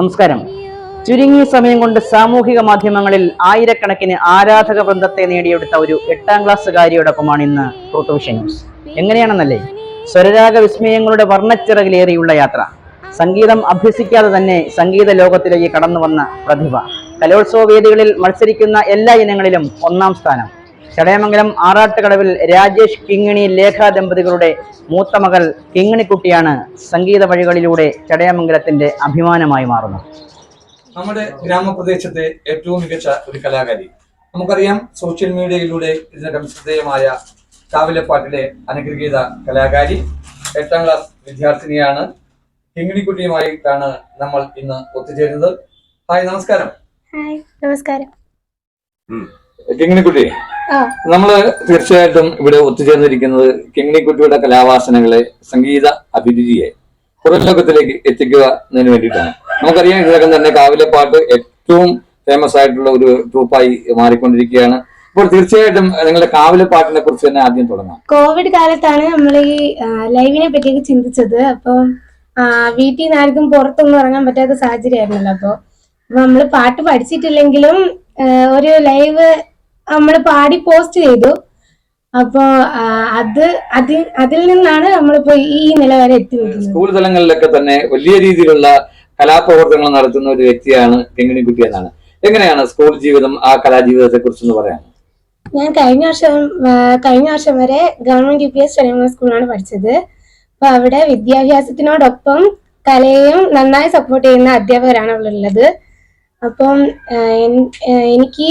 നമസ്കാരം. ചുരുങ്ങിയ സമയം കൊണ്ട് സാമൂഹിക മാധ്യമങ്ങളിൽ ആയിരക്കണക്കിന് ആരാധക വൃന്ദത്തെ നേടിയെടുത്ത ഒരു എട്ടാം ക്ലാസ്സുകാരിയോടൊപ്പമാണ് ഇന്ന് ട്രൂത്ത് ന്യൂസ് എങ്ങനെയാണെന്നല്ലേ? സ്വരരാഗ വിസ്മയങ്ങളുടെ വർണച്ചിറകിലേറിയുള്ള യാത്ര. സംഗീതം അഭ്യസിക്കാതെ തന്നെ സംഗീത ലോകത്തിലേക്ക് കടന്നു വന്ന പ്രതിഭ. കലോത്സവ വേദികളിൽ മത്സരിക്കുന്ന എല്ലാ ഇനങ്ങളിലും ഒന്നാം സ്ഥാനം. ചടയമംഗലം ആറാട്ടുകടവിൽ രാജേഷ് കിങ്ങിണി ലേഖ ദമ്പതികളുടെ മൂത്ത മകൾ കിങ്ങിണിക്കുട്ടിയാണ് സംഗീത വഴികളിലൂടെ ചടയമംഗലത്തിന്റെ അഭിമാനമായി മാറുന്നത്. നമ്മുടെ ഗ്രാമപ്രദേശത്തെ ഏറ്റവും മികച്ച ഒരു കലാകാരി. നമുക്കറിയാം സോഷ്യൽ മീഡിയയിലൂടെ ഇതിനകം ശ്രദ്ധേയമായ കാവിലപ്പാട്ടിലെ അനുഗ്രഹീത കലാകാരി. എട്ടാം ക്ലാസ് വിദ്യാർത്ഥിനിയാണ്. കിങ്ങിണിക്കുട്ടിയുമായിട്ടാണ് നമ്മൾ ഇന്ന് ഒത്തുചേരുന്നത്. ഹായ് നമസ്കാരം. നമസ്കാരം. കിങ്ങിണിക്കുട്ടി നമ്മൾ തീർച്ചയായിട്ടും ഇവിടെ ഒത്തുചേർന്നിരിക്കുന്നത് കിങ്ങിണിക്കുട്ടിയുടെ കലാവാസനകളെ സംഗീത അഭിരുചിയെ പുറം ലോകത്തിലേക്ക് എത്തിക്കുന്നതിന് വേണ്ടിയിട്ടാണ്. നമുക്കറിയാം ഇതിനകം തന്നെ കാവിലെ പാട്ട് ഏറ്റവും ഫേമസ് ആയിട്ടുള്ള ഒരു ട്രൂപ്പായി മാറിക്കൊണ്ടിരിക്കുകയാണ്. അപ്പോൾ തീർച്ചയായിട്ടും നിങ്ങളുടെ കാവിലെ പാട്ടിനെ കുറിച്ച് തന്നെ ആദ്യം തുടങ്ങാം. കോവിഡ് കാലത്താണ് നമ്മൾ ഈ ലൈവിനെ പറ്റിയൊക്കെ ചിന്തിച്ചത്. അപ്പം ആ, വീട്ടിൽ നിന്ന് ആർക്കും പുറത്തൊന്നും ഇറങ്ങാൻ പറ്റാത്ത സാഹചര്യമായിരുന്നല്ലോ. അപ്പോൾ നമ്മൾ പാട്ട് പഠിച്ചിട്ടില്ലെങ്കിലും ഒരു ലൈവ് നമ്മൾ പാടി പോസ്റ്റ് ചെയ്തു. അപ്പോ അത് അതിൽ അതിൽ നിന്നാണ് നമ്മളിപ്പോ ഈ നില വരെ എത്തി സ്കൂൾ തലങ്ങളിലൊക്കെ തന്നെ വലിയ രീതിയിലുള്ള കലാപ്രവർത്തനങ്ങൾ നടത്തുന്ന ഒരു വ്യക്തിയാണ് കിങ്ങിണിക്കുട്ടി എന്നാണ്. എങ്ങനെയാണ് സ്കൂൾ ജീവിതം ആ കലാജീവിതത്തെ കുറിച്ചൊന്ന് പറയാം ഞാൻ കഴിഞ്ഞ വർഷം കഴിഞ്ഞ വർഷം വരെ ഗവൺമെന്റ് യു പി എസ് സ്കൂളിലാണ് പഠിച്ചത്. അപ്പൊ അവിടെ വിദ്യാഭ്യാസത്തിനോടൊപ്പം കലയെയും നന്നായി സപ്പോർട്ട് ചെയ്യുന്ന അധ്യാപകരാണ് അവിടെ ഉള്ളത്. അപ്പം എനിക്ക്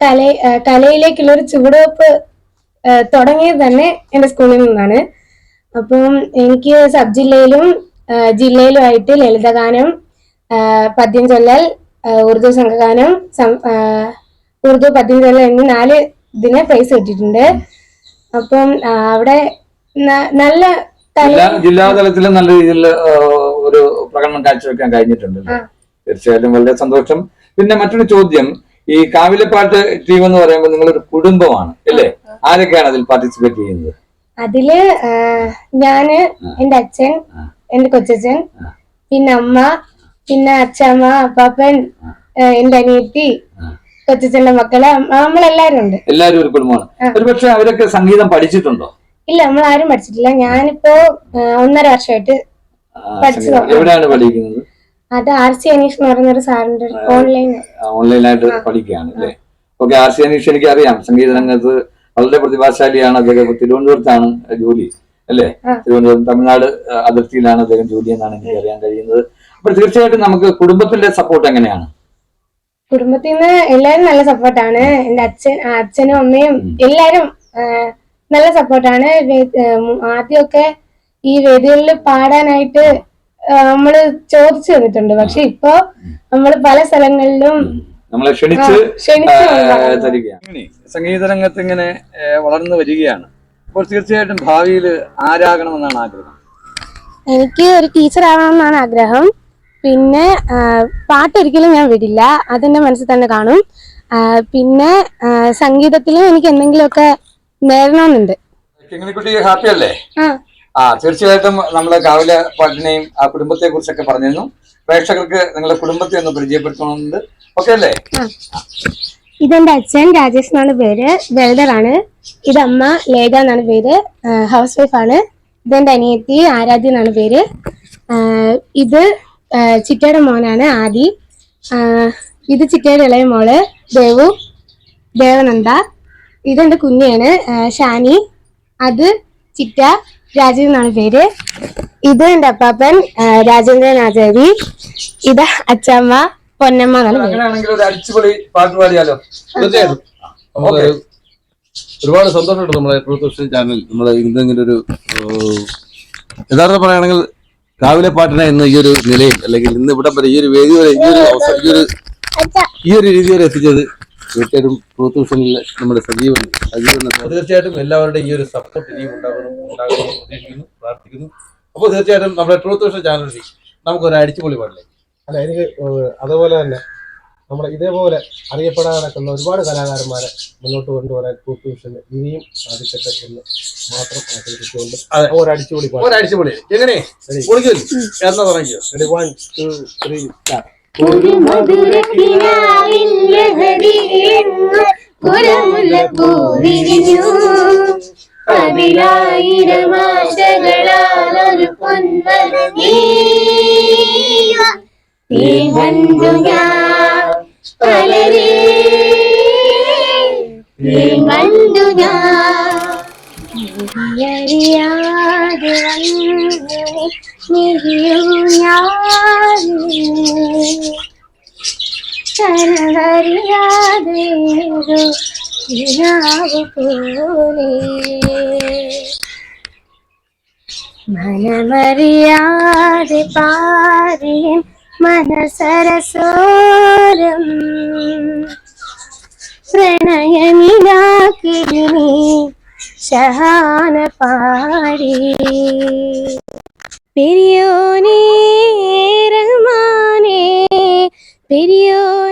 കല കലയിലേക്കുള്ളൊരു കലയിലേക്കുള്ള ഒരു ചുവടുവെപ്പ് തുടങ്ങിയത് തന്നെ എന്റെ സ്കൂളിൽ നിന്നാണ്. അപ്പം എനിക്ക് സബ് ജില്ലയിലും ജില്ലയിലുമായിട്ട് ലളിതഗാനം പദ്യം ചൊല്ലൽ ഉറുദു സംഘഗാനം ഉറുദു പദ്യം ചൊല്ലൽ എന്നീ നാല് ഇതിന് പ്രൈസ് കിട്ടിയിട്ടുണ്ട്. അപ്പം അവിടെ നല്ല ജില്ലാതലത്തിൽ നല്ല രീതിയിൽ ഒരു പ്രകടനം കാഴ്ചവെക്കാൻ കഴിഞ്ഞിട്ടുണ്ട്. തീർച്ചയായിട്ടും വളരെ സന്തോഷം. പിന്നെ മറ്റൊരു ചോദ്യം. ഈ കാവിലപ്പാട്ട് ടീം എന്ന് പറയുമ്പോൾ നിങ്ങളൊരു കുടുംബമാണ് അല്ലേ? ആരൊക്കെയാണ് അതിൽ പാർട്ടിസിപ്പേറ്റ് ചെയ്യുന്നത്? അതിൽ ഞാൻ എന്റെ അച്ഛൻ എന്റെ കൊച്ചച്ഛൻ പിന്നെ അമ്മ പിന്നെ അച്ഛമ്മ അപ്പാപ്പൻ എന്റെ അനിയത്തി കൊച്ചച്ഛന്റെ മക്കൾ നമ്മളെല്ലാരും ഉണ്ട്. എല്ലാരും ഒരു കുടുംബമാണ്. ഒരുപക്ഷെ അവരൊക്കെ സംഗീതം പഠിച്ചിട്ടുണ്ടോ? ഇല്ല നമ്മൾ ആരും പഠിച്ചിട്ടില്ല. ഞാനിപ്പോ ഒന്നര വർഷമായിട്ട് പഠിച്ചു എവിടെയാണ് പഠിക്കുന്നത്? അത് ആർ സി അനീഷ് എന്ന് പറയുന്ന ഒരു സാറിന്റെ ഓൺലൈൻ ഓൺലൈനായിട്ട് പഠിക്കുകയാണ് അല്ലേ? ഓക്കെ ആർ സി അനീഷ് എനിക്ക് അറിയാം സംഗീത രംഗത്ത് വളരെ പ്രതിഭാശാലിയാണ് അദ്ദേഹം. തിരുവനന്തപുരത്താണ് ജോലി അല്ലേ? തിരുവനന്തപുരം തമിഴ്നാട് അതിർത്തിയിലാണ് അദ്ദേഹം ജോലി എന്നാണ് എനിക്ക് അറിയാൻ കഴിയുന്നത്. അപ്പൊ തീർച്ചയായിട്ടും നമുക്ക് കുടുംബത്തിന്റെ സപ്പോർട്ട് എങ്ങനെയാണ്? കുടുംബത്തിൽ നിന്ന് എല്ലാരും നല്ല സപ്പോർട്ടാണ് എന്റെ അച്ഛൻ അച്ഛനും അമ്മയും എല്ലാരും നല്ല സപ്പോർട്ടാണ് ആദ്യമൊക്കെ ഈ വേദികളിൽ പാടാനായിട്ട് ആ, നമ്മൾ ചോദിച്ചു തന്നിട്ടുണ്ട്. പക്ഷെ ഇപ്പൊ നമ്മൾ പല സ്ഥലങ്ങളിലും നമ്മളെ ക്ഷണിച്ച് തരികയാണ്. സംഗീത രംഗത്ത് ഇങ്ങനെ വളർന്നു വരികയാണ്. അപ്പോൾ തീർച്ചയായിട്ടും ഭാവിയിൽ ആരാകണമെന്നാണ് ആഗ്രഹം? എനിക്ക് ഒരു ടീച്ചർ ആവണമെന്നാണ് ആഗ്രഹം. പിന്നെ പാട്ട് ഒരിക്കലും ഞാൻ വിടില്ല. അതെന്റെ മനസ്സിൽ തന്നെ കാണും. പിന്നെ സംഗീതത്തിലും എനിക്ക് എന്തെങ്കിലുമൊക്കെ നേടണമെന്നുണ്ട്. കിങ്ങിണിക്കുട്ടി ഹാപ്പി അല്ലേ ആ തീർച്ചയായിട്ടും നമ്മളെ കാവില പാട്ടിനെയും ആ കുടുംബത്തെ കുറിച്ചൊക്കെ പറഞ്ഞിരുന്നു. പ്രേക്ഷകർക്ക് നിങ്ങളുടെ കുടുംബത്തെ ഒന്ന് പരിചയപ്പെടുത്തണമെന്നുണ്ട് ഓക്കെ അല്ലേ? ഇതെന്റെ അച്ഛൻ രാജേഷ് എന്നാണ് പേര്. വെൽഡർ ആണ്. ഇത് അമ്മ ലേഖ എന്നാണ് പേര്. ഹൗസ് വൈഫ് ആണ്. ഇതെന്റെ അനിയത്തി ആരാധ്യ എന്നാണ് പേര്. ഇത് ചിറ്റയുടെ മോനാണ് ആദി. ഇത് ചിറ്റയുടെ ഇളയ മോൾ ദേവു ദേവനന്ദ. ഇതെന്റെ കുഞ്ഞാണ് ഷാനി. അത് ചിറ്റ രാജീവ് എന്നാണ് പേര്. ഇത് എന്റെ അപ്പാപ്പൻ രാജേന്ദ്രൻ ആചാരി. ഇത് അച്ചമ്മ പൊന്നമ്മ എന്നാണ് പേര്. അങ്ങനെയാണെങ്കിൽ ഒരു അടിച്ചുപൊളി പാട്ട് പാടിയാലോ? തീർച്ചയായിട്ടും. നമുക്കൊരു ഒരുപാട് സന്തോഷമുണ്ട് നമ്മുടെ ചാനൽ നമ്മുടെ ഇന്നിങ്ങനെ ഒരു യഥാർത്ഥം പറയുകയാണെങ്കിൽ രാവിലെ പാട്ടിനെ ഇന്ന് ഈ ഒരു നിലയിൽ അല്ലെങ്കിൽ ഇന്ന് ഇവിടെ വരെ ഈ ഒരു വേദി വരെ ഈ ഒരു അവസരം ഈ ഒരു ഈ ഒരു രീതി വരെ എത്തിച്ചത് തീർച്ചയായിട്ടും ട്രൂത്ത് വിഷനിലെ നമ്മുടെ സജീവൻ തീർച്ചയായിട്ടും എല്ലാവരുടെയും ഈ ഒരു സപ്പോർട്ട് ഇനിയും ഉണ്ടാകണം ഉണ്ടാകണമെന്ന് പ്രതീക്ഷിക്കുന്നു പ്രാർത്ഥിക്കുന്നു. അപ്പോൾ തീർച്ചയായിട്ടും നമ്മുടെ ട്രൂത്ത് വിഷൻ ചാനലിൽ നമുക്കൊരു അടിച്ചുപൊളി പാടില്ലേ? അല്ല എനിക്ക് അതുപോലെ തന്നെ നമ്മുടെ ഇതേപോലെ അറിയപ്പെടാതെ നടക്കുന്ന ഒരുപാട് കലാകാരന്മാരെ മുന്നോട്ട് കൊണ്ടുവരാൻ ട്രൂത്ത് വിഷന് ഇനിയും സാധിക്കട്ടെ എന്ന് മാത്രം ആഗ്രഹിച്ചുകൊണ്ട് അതെ. ഒരു അടിച്ചുപൊളി പാട്ട് ഒരടിച്ചുപൊളി എങ്ങനെ? എന്നാ തുടങ്ങിയോ? Two, three, start. ഒരു മധുരക്കിനാവിൻ ലഹരിയെങ്ങ് പുറമുല്ലപ്പൂ പൂവിരിഞ്ഞു. അതിലായിരം ആശകളാൽ ഒരു പൊന്മല കണ്ടു ഞാൻ പലരെ. കണ്ടു ഞാൻ. അറിയാതെ വന്നു ഞാൻ കനവറിയാതെ ഏതോ കിനാവ് പോലെ. മനമറിയാതെ പാറിയൻ മനസരസോരം പ്രണയമിലാക്കിനി ഷഹാന പാടി പെരിയോനേ റഹ്മാനേ പെരിയോനേ